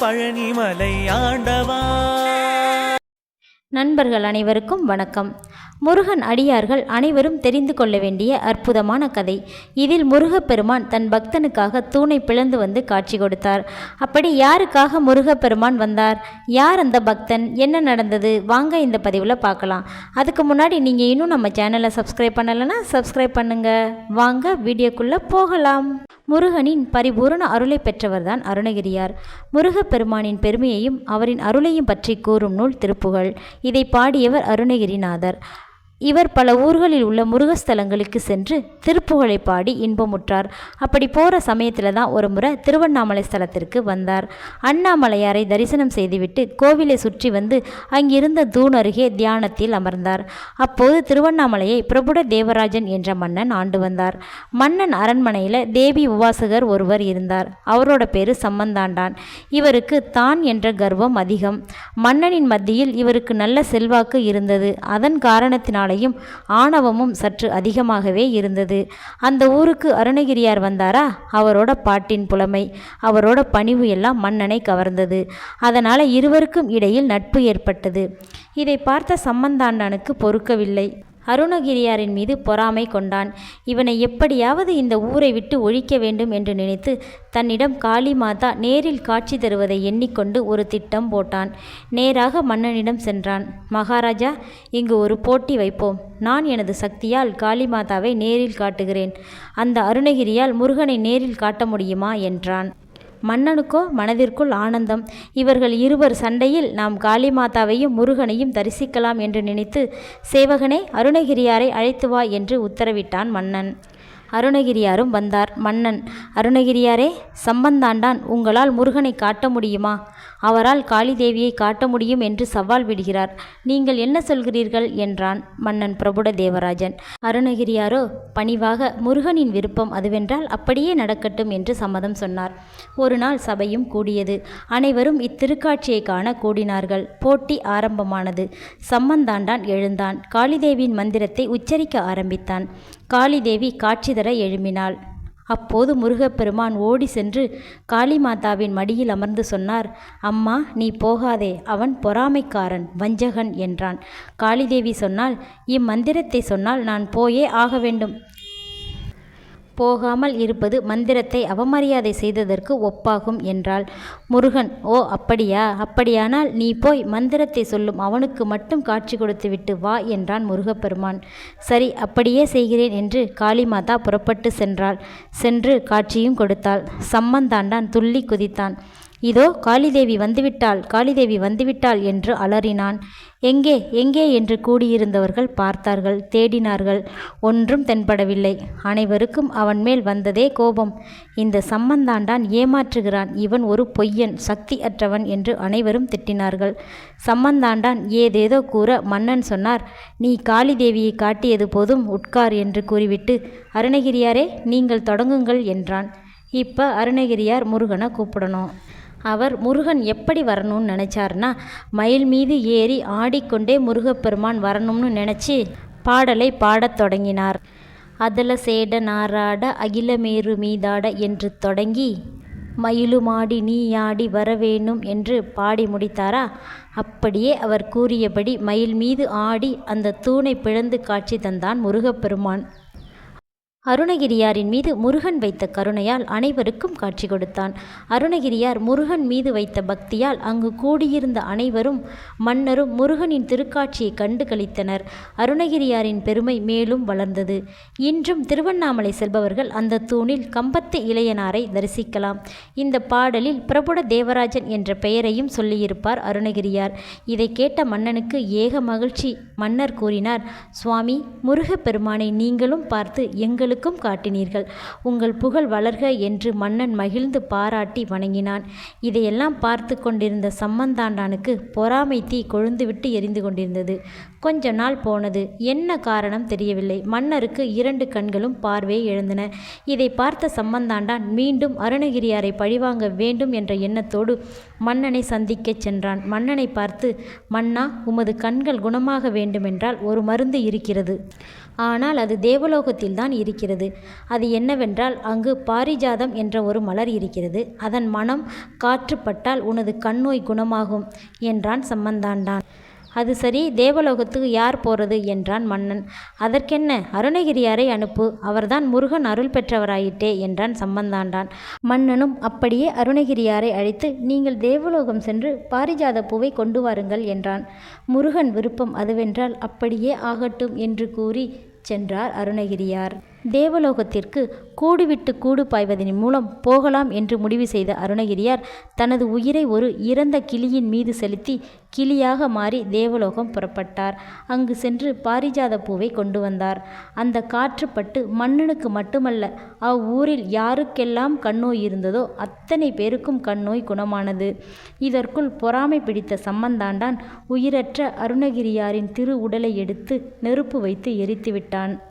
பழனிமலை ஆண்டவா. நண்பர்கள் அனைவருக்கும் வணக்கம். முருகன் அடியார்கள் அனைவரும் தெரிந்து கொள்ள வேண்டிய அற்புதமான கதை. இதில் முருகப்பெருமான் தன் பக்தனுக்காக தூணை பிளந்து வந்து காட்சி கொடுத்தார். அப்படி யாருக்காக முருகப்பெருமான் வந்தார்? யார் அந்த பக்தன்? என்ன நடந்தது? வாங்க இந்த பதிவில் பார்க்கலாம். அதுக்கு முன்னாடி நீங்கள் இன்னும் நம்ம சேனலை சப்ஸ்கிரைப் பண்ணலைன்னா சப்ஸ்கிரைப் பண்ணுங்கள் வாங்க வீடியோக்குள்ளே போகலாம். முருகனின் பரிபூரண அருளை பெற்றவர்தான் அருணகிரியார். முருகப்பெருமானின் பெருமையையும் அவரின் அருளையும் பற்றி கூறும் நூல் திருப்புகழ். இதை பாடியவர் அருணகிரிநாதர். இவர் பல ஊர்களில் உள்ள முருகஸ்தலங்களுக்கு சென்று திருப்புகழை பாடி இன்பமுற்றார். அப்படி போகிற சமயத்தில் தான் ஒரு முறை திருவண்ணாமலை ஸ்தலத்திற்கு வந்தார். அண்ணாமலையாரை தரிசனம் செய்துவிட்டு கோவிலை சுற்றி வந்து அங்கிருந்த தூண் அருகே தியானத்தில் அமர்ந்தார். அப்போது திருவண்ணாமலையை பிரபுட தேவராஜன் என்ற மன்னன் ஆண்டு வந்தார். மன்னன் அரண்மனையில் தேவி உவாசகர் ஒருவர் இருந்தார். அவரோட பேரு சம்பந்தாண்டான். இவருக்கு தான் என்ற கர்வம் அதிகம். மன்னனின் மத்தியில் இவருக்கு நல்ல செல்வாக்கு இருந்தது. அதன் காரணத்தினால் காரணத்தினாலேயும் ஆணவமும் சற்று அதிகமாகவே இருந்தது. அந்த ஊருக்கு அருணகிரியார் வந்தாரா? அவரோட பாட்டின் புலமை அவரோட பணிவு எல்லாம் மன்னனை கவர்ந்தது. அதனால் இருவருக்கும் இடையில் நட்பு ஏற்பட்டது. இதை பார்த்த சம்பந்தாண்டானுக்கு பொறுக்கவில்லை. அருணகிரியாரின் மீது பொறாமை கொண்டான். இவனை எப்படியாவது இந்த ஊரை விட்டு ஒழிக்க வேண்டும் என்று நினைத்து தன்னிடம் காளி மாதா நேரில் காட்சி தருவதை எண்ணிக்கொண்டு ஒரு திட்டம் போட்டான். நேராக மன்னனிடம் சென்றான். மகாராஜா இங்கு ஒரு போட்டி வைப்போம். நான் எனது சக்தியால் காளி மாதாவை நேரில் காட்டுகிறேன். அந்த அருணகிரியால் முருகனை நேரில் காட்ட முடியுமா? என்றான். மன்னனுக்கோ மனதிற்குள் ஆனந்தம். இவர்கள் இருவர் சண்டையில் நாம் காளிமாதாவையும் முருகனையும் தரிசிக்கலாம் என்று நினைத்து சேவகனே அருணகிரியாரை அழைத்து வா என்று உத்தரவிட்டான் மன்னன். அருணகிரியாரும் வந்தார். மன்னன் அருணகிரியாரே சம்பந்தாண்டான் உங்களால் முருகனை காட்ட முடியுமா? அவரால் காளி தேவியை காட்ட முடியும் என்று சவால் விடுகிறார். நீங்கள் என்ன சொல்கிறீர்கள்? என்றான் மன்னன் பிரபுட தேவராஜன். அருணகிரியாரோ பணிவாக முருகனின் விருப்பம் அதுவென்றால் அப்படியே நடக்கட்டும் என்று சம்மதம் சொன்னார். ஒரு நாள் சபையும் கூடியது. அனைவரும் இத்திருக்காட்சியை காண கூடினார்கள். போட்டி ஆரம்பமானது. சம்மந்தாண்டான் எழுந்தான். காளிதேவியின் மந்திரத்தை உச்சரிக்க ஆரம்பித்தான். காளிதேவி காட்சி தர எழும்பினாள். அப்போது முருகப்பெருமான் ஓடி சென்று காளிமாதாவின் மடியில் அமர்ந்து சொன்னார் அம்மா நீ போகாதே அவன் பொறாமைக்காரன் வஞ்சகன் என்றான். காளிதேவி சொன்னால் இம்மந்திரத்தை சொன்னால் நான் போயே ஆக வேண்டும். போகாமல் இருப்பது மந்திரத்தை அவமரியாதை செய்ததற்கு ஒப்பாகும் என்றாள். முருகன் ஓ அப்படியா? அப்படியானால் நீ போய் மந்திரத்தை சொல்லும். அவனுக்கு மட்டும் காட்சி கொடுத்துவிட்டு வா என்றான் முருகப்பெருமான். சரி அப்படியே செய்கிறேன் என்று காளிமாதா புறப்பட்டு சென்றாள். சென்று காட்சியும் கொடுத்தாள். சம்மந்தாண்டான் துள்ளி குதித்தான். இதோ காளிதேவி வந்துவிட்டாள் காளிதேவி வந்துவிட்டாள் என்று அலறினான். எங்கே எங்கே என்று கூடியிருந்தவர்கள் பார்த்தார்கள் தேடினார்கள் ஒன்றும் தென்படவில்லை. அனைவருக்கும் அவன் மேல் வந்ததே கோபம். இந்த சம்மந்தாண்டான் ஏமாற்றுகிறான் இவன் ஒரு பொய்யன் சக்தி அற்றவன் என்று அனைவரும் திட்டினார்கள். சம்மந்தாண்டான் ஏதேதோ கூற மன்னன் சொன்னார் நீ காளிதேவியை காட்டியது போதும் உட்கார் என்று கூறிவிட்டு அருணகிரியாரே நீங்கள் தொடங்குங்கள் என்றான். இப்போ அருணகிரியார் முருகனை கூப்பிடணும். அவர் முருகன் எப்படி வரணும்னு நினச்சாருன்னா மயில் மீது ஏறி ஆடிக்கொண்டே முருகப்பெருமான் வரணும்னு நினச்சி பாடலை பாடத் தொடங்கினார். அதல சேட நாராட அகிலமேரு மீதாட என்று தொடங்கி மயிலுமாடி நீயாடி வரவேணும் என்று பாடி முடித்தாரா? அப்படியே அவர் கூறியபடி மயில் மீது ஆடி அந்த தூணை பிளந்து காட்சி தந்தான் முருகப்பெருமான். அருணகிரியாரின் மீது முருகன் வைத்த கருணையால் அனைவருக்கும் காட்சி கொடுத்தான். அருணகிரியார் முருகன் மீது வைத்த பக்தியால் அங்கு கூடியிருந்த அனைவரும் மன்னரும் முருகனின் திருக்காட்சியை கண்டு கழித்தனர் அருணகிரியாரின் பெருமை மேலும் வளர்ந்தது. இன்றும் திருவண்ணாமலை செல்பவர்கள் அந்த தூணில் கம்பத்து இளையனாரை தரிசிக்கலாம். இந்த பாடலில் பிரபுட தேவராஜன் என்ற பெயரையும் சொல்லியிருப்பார் அருணகிரியார். இதை கேட்ட மன்னனுக்கு ஏக மகிழ்ச்சி. மன்னர் கூறினார் சுவாமி முருகப்பெருமானை நீங்களும் பார்த்து எங்களுக்கு மக்களுக்கும் காட்டினீர்கள். உங்கள் புகழ் வளர்க என்று மன்னன் மகிழ்ந்து பாராட்டி வணங்கினான். இதையெல்லாம் பார்த்து கொண்டிருந்த சம்மந்தாண்டானுக்கு பொறாமை தீ கொழுந்துவிட்டு எரிந்து கொண்டிருந்தது. கொஞ்ச நாள் போனது. என்ன காரணம் தெரியவில்லை. மன்னருக்கு இரண்டு கண்களும் பார்வை எழுந்தன. இதை பார்த்த சம்பந்தாண்டான் மீண்டும் அருணகிரியாரை பழிவாங்க வேண்டும் என்ற எண்ணத்தோடு மன்னனை சந்திக்கச் சென்றான். மன்னனை பார்த்து மன்னா உமது கண்கள் குணமாக வேண்டுமென்றால் ஒரு மருந்து இருக்கிறது. ஆனால் அது தேவலோகத்தில்தான் இருக்கிறது. அது என்னவென்றால் அங்கு பாரிஜாதம் என்ற ஒரு மலர் இருக்கிறது. அதன் மனம் காற்றுப்பட்டால் உனது கண்ணோய் குணமாகும் என்றான் சம்பந்தாண்டான். அது சரி தேவலோகத்துக்கு யார் போகிறது என்றான் மன்னன். அதற்கென்ன? அருணகிரியாரை அனுப்பு. அவர்தான் முருகன் அருள் பெற்றவராயிட்டே என்றான் சம்பந்தாண்டான். மன்னனும் அப்படியே அருணகிரியாரை அழைத்து நீங்கள் தேவலோகம் சென்று பாரிஜாத பூவை கொண்டு வாருங்கள் என்றான். முருகன் விருப்பம் அதுவென்றால் அப்படியே ஆகட்டும் என்று கூறி சென்றார் அருணகிரியார். தேவலோகத்திற்கு கூடுவிட்டு கூடு பாய்வதன் மூலம் போகலாம் என்று முடிவு செய்த அருணகிரியார் தனது உயிரை ஒரு இறந்த கிளியின் மீது செலுத்தி கிளியாக மாறி தேவலோகம் புறப்பட்டார். அங்கு சென்று பாரிஜாத பூவை கொண்டு வந்தார். அந்த காற்றுப்பட்டு மன்னனுக்கு மட்டுமல்ல அவ்வூரில் யாருக்கெல்லாம் கண்ணோய் இருந்ததோ அத்தனை பேருக்கும் கண்ணோய் குணமானது. இதற்குள் பொறாமை பிடித்த சம்பந்தாண்டான் உயிரற்ற அருணகிரியாரின் திரு உடலை எடுத்து நெருப்பு வைத்து எரித்து விட்டான்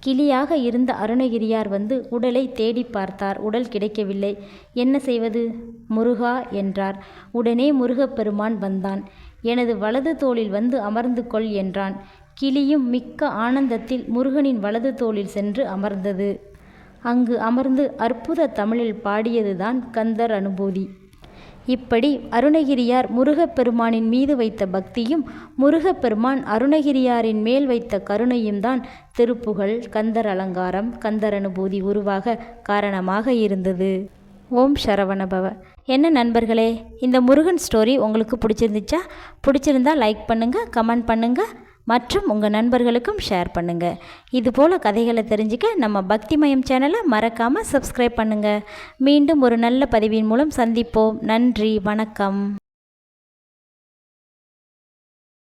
கிளியாக இருந்த அருணகிரியார் வந்து உடலை தேடி பார்த்தார். உடல் கிடைக்கவில்லை. என்ன செய்வது? முருகா என்றார். உடனே முருகப்பெருமான் வந்தான். எனது வலது தோளில் வந்து அமர்ந்து கொள் என்றான். கிளியும் மிக்க ஆனந்தத்தில் முருகனின் வலது தோளில் சென்று அமர்ந்தது. அங்கு அமர்ந்து அற்புத தமிழில் பாடியதுதான் கந்தர் அனுபூதி. இப்படி அருணகிரியார் முருகப்பெருமானின் மீது வைத்த பக்தியும் முருகப்பெருமான் அருணகிரியாரின் மேல் வைத்த கருணையும் தான் திருப்புகழ் கந்தர் அலங்காரம் கந்தர் அனுபூதி உருவாக காரணமாக இருந்தது. ஓம் சரவணபவ என்ன நண்பர்களே இந்த முருகன் ஸ்டோரி உங்களுக்கு பிடிச்சிருந்துச்சா? பிடிச்சிருந்தா லைக் பண்ணுங்கள் கமெண்ட் பண்ணுங்கள் மற்றும் உங்கள் நண்பர்களுக்கும் ஷேர் பண்ணுங்கள் இதுபோல் கதைகளை தெரிஞ்சுக்க நம்ம பக்திமயம் சேனலை மறக்காமல் சப்ஸ்கிரைப் பண்ணுங்கள் மீண்டும் ஒரு நல்ல பதிவின் மூலம் சந்திப்போம். நன்றி வணக்கம்.